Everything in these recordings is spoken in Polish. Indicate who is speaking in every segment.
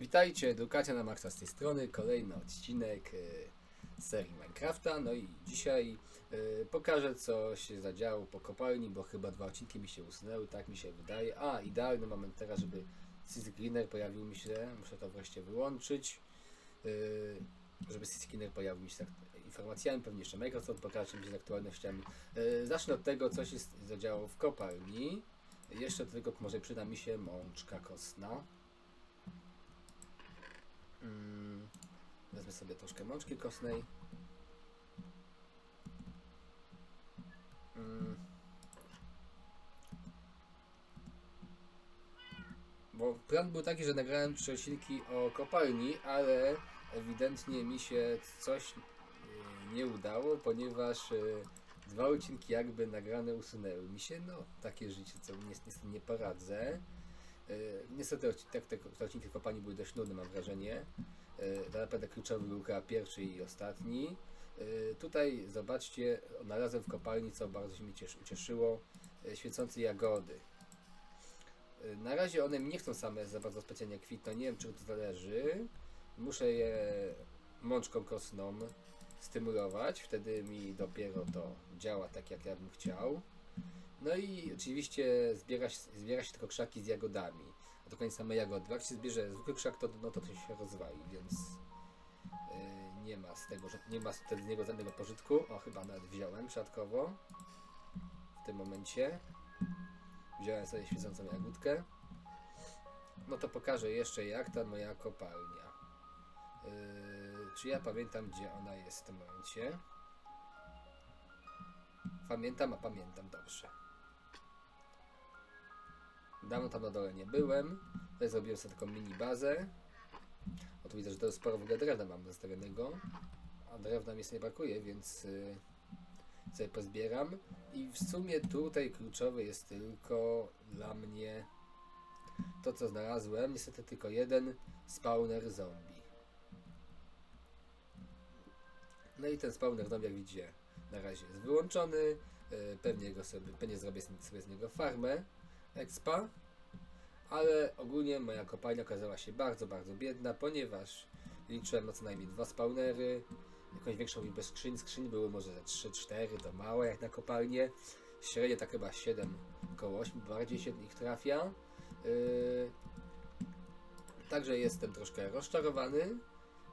Speaker 1: Witajcie, Edukacja na Maxa z tej strony, kolejny odcinek e, serii Minecrafta. No i dzisiaj e, pokażę co się zadziało po kopalni, bo chyba dwa odcinki mi się usunęły, tak mi się wydaje. A, idealny moment teraz, żeby Sys Greener pojawił mi się, muszę to wreszcie wyłączyć. e, Żeby Sys Greener pojawił mi się z ak- informacjami, pewnie jeszcze Microsoft pokaże mi się z aktualnościami. E, Zacznę od tego, co się zadziało w kopalni. Jeszcze tego może przyda mi się mączka kostna. Mm, Wezmę sobie troszkę mączki kostnej. Mm. Bo plan był taki, że nagrałem trzy odcinki o kopalni, ale ewidentnie mi się coś yy, nie udało, ponieważ yy, dwa odcinki jakby nagrane usunęły mi się. No, takie życie, co niestety nie poradzę. Yy, Niestety odci- tak, te, odcinki kopalni były dość nudne, mam wrażenie. Yy, To naprawdę kluczowy był chyba pierwszy i ostatni. Yy, Tutaj zobaczcie, znalazłem w kopalni, co bardzo się mi cieszy, ucieszyło, yy, świecące jagody. Na razie one mi nie chcą same za bardzo specjalnie kwitną, nie wiem czy to zależy. Muszę je mączką kostną stymulować, wtedy mi dopiero to działa tak jak ja bym chciał. No i oczywiście zbiera się, zbiera się tylko krzaki z jagodami. A do końca same jagody. Jak się zbierze zwykły krzak, to, no to się rozwali, więc yy, nie ma z tego, nie ma z niego żadnego pożytku. O, chyba nawet wziąłem przypadkowo w tym momencie. Wziąłem sobie świecącą jagódkę. No to pokażę jeszcze jak ta moja kopalnia. Yy, czy ja pamiętam gdzie ona jest w tym momencie? Pamiętam, a pamiętam dobrze. Dawno tam na dole nie byłem. Tutaj zrobiłem sobie taką mini bazę. O tu widzę, że to sporo w ogóle drewna mam zostawionego. A drewna mi sobie nie brakuje, więc y, sobie pozbieram. I w sumie tutaj kluczowe jest tylko dla mnie to, co znalazłem. Niestety tylko jeden spawner zombie. No i ten spawner zombie, jak widzicie, na razie jest wyłączony. Y, Pewnie go sobie, pewnie zrobię sobie z niego farmę expa, ale ogólnie moja kopalnia okazała się bardzo, bardzo biedna, ponieważ liczyłem na co najmniej dwa spawnery, jakąś większą liczbę skrzyń, skrzyń były może ze 3-4, to małe jak na kopalnię, średnio tak chyba 7, około 8, bardziej się ich trafia. Yy, Także jestem troszkę rozczarowany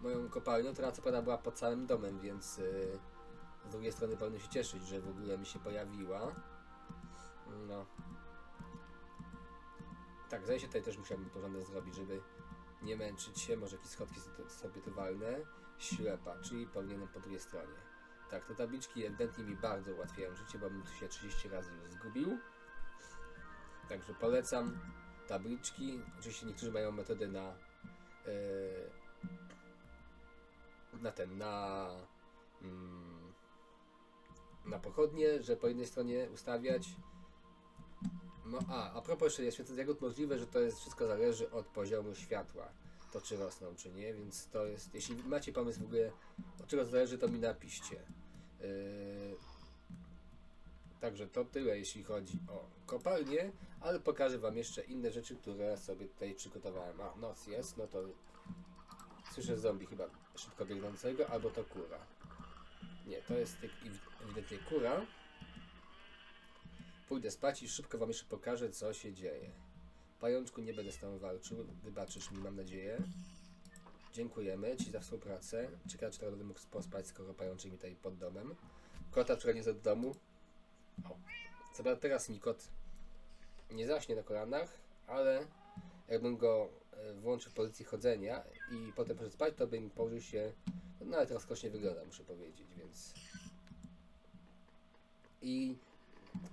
Speaker 1: moją kopalnią, która co prawda była pod całym domem, więc yy, z drugiej strony powinien się cieszyć, że w ogóle mi się pojawiła. No. Tak, zdaje się tutaj też musiałbym porządek zrobić, żeby nie męczyć się. Może jakieś schodki sobie- tu. Ślepa, czyli powinienem po drugiej stronie. Tak, te tabliczki ewidentnie mi bardzo ułatwiają życie, bo bym tu się 30 razy już zgubił. Także polecam tabliczki. Oczywiście niektórzy mają metody na yy, na ten, na mm, na pochodnie, że po jednej stronie ustawiać no a, a propos jeszcze jest świecących jagód, możliwe, że to jest wszystko zależy od poziomu światła. To czy rosną, czy nie, więc to jest, jeśli macie pomysł w ogóle, od czego zależy, to mi napiszcie. Yy, także to tyle, jeśli chodzi o kopalnię, ale pokażę Wam jeszcze inne rzeczy, które sobie tutaj przygotowałem. A, noc jest, no to słyszę zombie chyba szybko biegnącego, albo to kura. Nie, to jest ewi- ewidentnie kura. Pójdę spać i szybko wam jeszcze pokażę, co się dzieje. Pajączku, nie będę z tobą walczył. Wybaczysz mi, mam nadzieję. Dziękujemy Ci za współpracę. Ciekawe, czy teraz będę mógł pospać, skoro pajączek mi tutaj pod domem. Kota nie do domu. O. Co prawda teraz mi kot nie zaśnie na kolanach, ale jakbym go e, włączył w pozycji chodzenia i potem poszedł spać, to bym położył się, no nawet rozkosznie wygląda, muszę powiedzieć, więc... I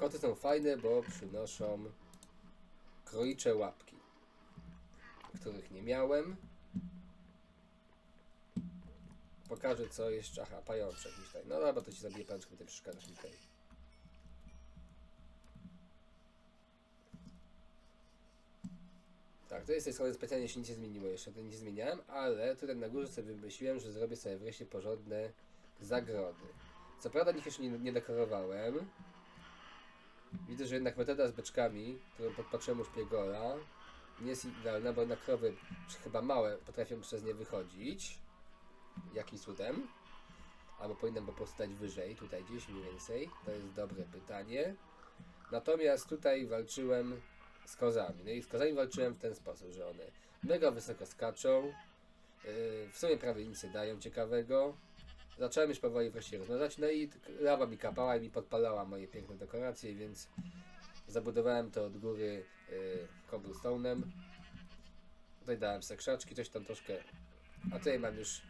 Speaker 1: Koty są fajne, bo przynoszą królicze łapki, których nie miałem. Pokażę co jeszcze. Aha, pajączek mi tutaj. No dobra, to ci zabiję pajączkę, ty przeszkadzasz mi tutaj. Tak, to jest tej strony specjalnie się nic nie zmieniło jeszcze, to nie zmieniałem, ale tutaj na górze sobie wymyśliłem, że zrobię sobie wreszcie porządne zagrody. Co prawda nich jeszcze nie, nie dekorowałem, Widzę, że jednak metoda z beczkami, którą podpatrzyłem u szpiegola, nie jest idealna, bo na krowy chyba małe potrafią przez nie wychodzić. Jakim cudem? Albo powinienem po prostu dać wyżej, tutaj gdzieś mniej więcej. To jest dobre pytanie. Natomiast tutaj walczyłem z kozami. No i z kozami walczyłem w ten sposób, że one mega wysoko skaczą. Yy, w sumie prawie nic nie dają ciekawego. Zacząłem już powoli wreszcie rozmnażać, no i lawa mi kapała i mi podpalała moje piękne dekoracje, więc zabudowałem to od góry yy, cobblestone'em. Tutaj dałem se krzaczki, coś tam troszkę. A tutaj mam już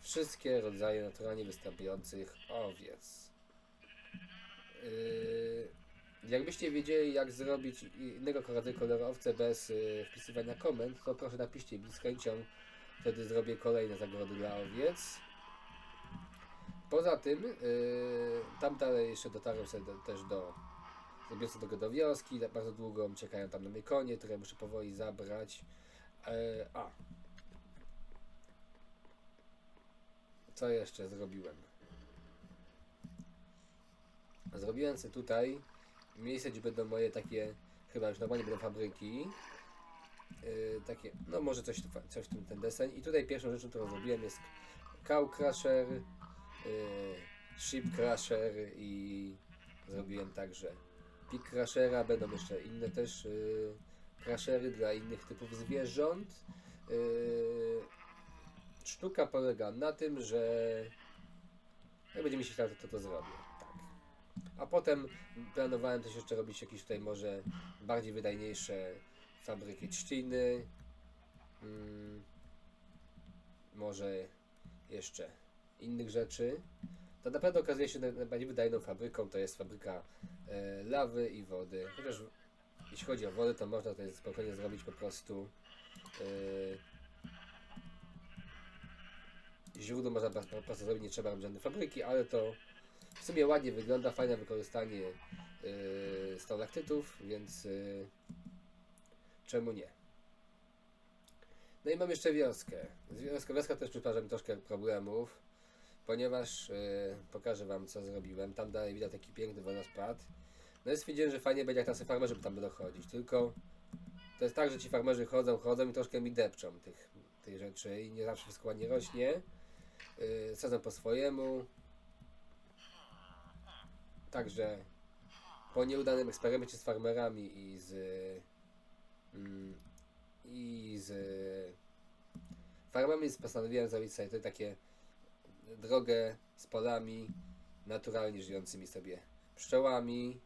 Speaker 1: wszystkie rodzaje naturalnie występujących owiec. Yy, jakbyście wiedzieli, jak zrobić innego rodzaju kolorowce bez yy, wpisywania komend, to proszę napiszcie mi z chęcią. Wtedy zrobię kolejne zagrody dla owiec. Poza tym, yy, tam dalej jeszcze dotarłem sobie do, też do Zrobiłem sobie tego do wioski, tak bardzo długo czekają tam na mnie konie, które muszę powoli zabrać. E, a. Co jeszcze zrobiłem? Zrobiłem sobie tutaj miejsce, gdzie będą moje takie, chyba już normalnie będą fabryki. E, takie, no może coś, coś w tym ten deseń. I tutaj pierwszą rzeczą, którą zrobiłem jest cow crusher, e, sheep crusher i zrobiłem także Pik Crushera, będą jeszcze inne też yy, crushery dla innych typów zwierząt. Yy, sztuka polega na tym, że jak będzie mi się chciało, to, to to zrobię. Tak. A potem planowałem też jeszcze robić jakieś tutaj może bardziej wydajniejsze fabryki trzciny. Mm, może jeszcze innych rzeczy. To naprawdę okazuje się naj- najbardziej wydajną fabryką to jest fabryka e, lawy i wody. Chociaż jeśli chodzi o wodę, to można to spokojnie zrobić po prostu e, źródło można po prostu zrobić, nie trzeba żadnej fabryki, ale to w sumie ładnie wygląda, fajne wykorzystanie e, stalaktytów, więc e, czemu nie? No i mam jeszcze wioskę. Z Wioska, wioska też przyparza mi troszkę problemów ponieważ yy, pokażę wam co zrobiłem. Tam dalej widać taki piękny wodospad. No i stwierdziłem, że fajnie będzie jak tacy farmerzy tam będą chodzić, tylko to jest tak, że ci farmerzy chodzą, chodzą i troszkę mi depczą tych, tych rzeczy i nie zawsze wszystko ładnie rośnie. Yy, sadzą po swojemu. Także po nieudanym eksperymencie z farmerami i z mm, i z farmami postanowiłem zrobić sobie takie drogę z polami naturalnie żyjącymi sobie pszczołami.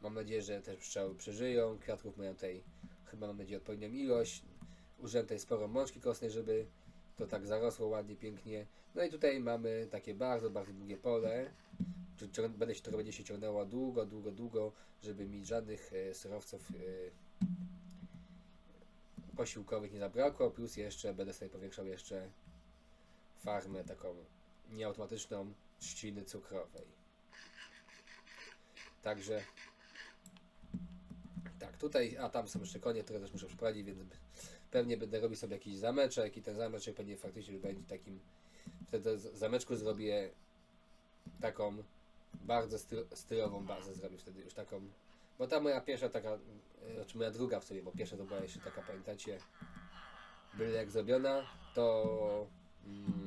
Speaker 1: Mam nadzieję, że też pszczoły przeżyją. Kwiatków mają tutaj chyba mam nadzieję odpowiednią ilość. Użyłem tutaj sporo mączki kostnej, żeby to tak zarosło ładnie, pięknie. No i tutaj mamy takie bardzo, bardzo długie pole. Będę się, które będzie się ciągnęło długo, długo, długo, żeby mi żadnych e, surowców e, posiłkowych nie zabrakło. Plus jeszcze będę sobie powiększał jeszcze farmę taką nieautomatyczną trzciny cukrowej. Także tak, tutaj, a tam są jeszcze konie, które też muszę przeprowadzić, więc pewnie będę robił sobie jakiś zameczek i ten zameczek pewnie faktycznie będzie takim, wtedy zameczku zrobię taką bardzo styl, stylową bazę zrobię wtedy już taką, bo ta moja pierwsza taka, znaczy moja druga w sobie, bo pierwsza to była jeszcze taka, pamiętacie, byle jak zrobiona, to mm,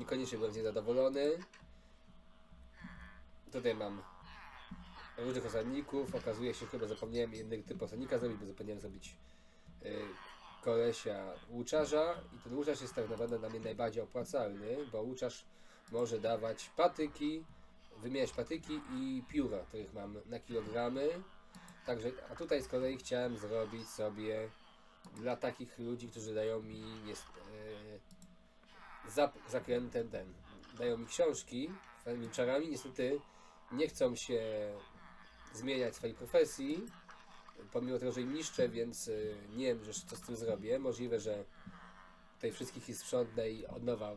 Speaker 1: niekoniecznie byłem z niej zadowolony. Tutaj mam różnych osadników. Okazuje się, chyba zapomniałem jednego typu osadnika zrobić, bo zapomniałem zrobić y, kolesia łuczarza. I ten łuczarz jest tak naprawdę dla mnie najbardziej opłacalny, bo łuczarz może dawać patyki, wymieniać patyki i pióra, których mam na kilogramy. Także, a tutaj z kolei chciałem zrobić sobie dla takich ludzi, którzy dają mi jest, e, zap, zakrętem ten, dają mi książki milczarami, niestety nie chcą się zmieniać swojej profesji, pomimo tego, że im niszczę, więc e, nie wiem, że co z tym zrobię. Możliwe, że tutaj wszystkich ich sprzątnę i od nowa e,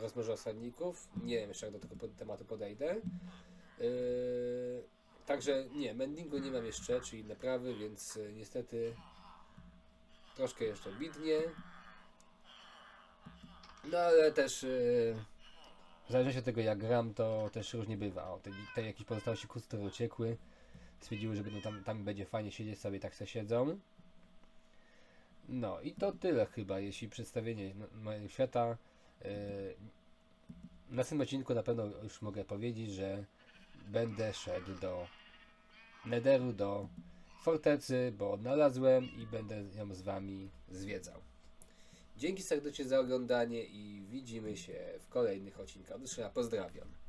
Speaker 1: rozmnożę osadników. Nie wiem jeszcze jak do tego tematu podejdę. E, także nie, mendingu nie mam jeszcze, czyli naprawy, więc e, niestety troszkę jeszcze bidnie. No ale też yy, w zależności od tego jak gram, to też różnie bywa. O, te, te jakieś pozostałe sikusy, które uciekły, stwierdziły, że będą tam, tam będzie fajnie siedzieć sobie, tak se siedzą. No i to tyle chyba, jeśli przedstawienie mojego świata. Yy, Na następnym odcinku na pewno już mogę powiedzieć, że będę szedł do Netheru, do fortecy, bo odnalazłem i będę ją z wami zwiedzał. Dzięki serdecznie za oglądanie i widzimy się w kolejnych odcinkach. Do zobaczenia, pozdrawiam.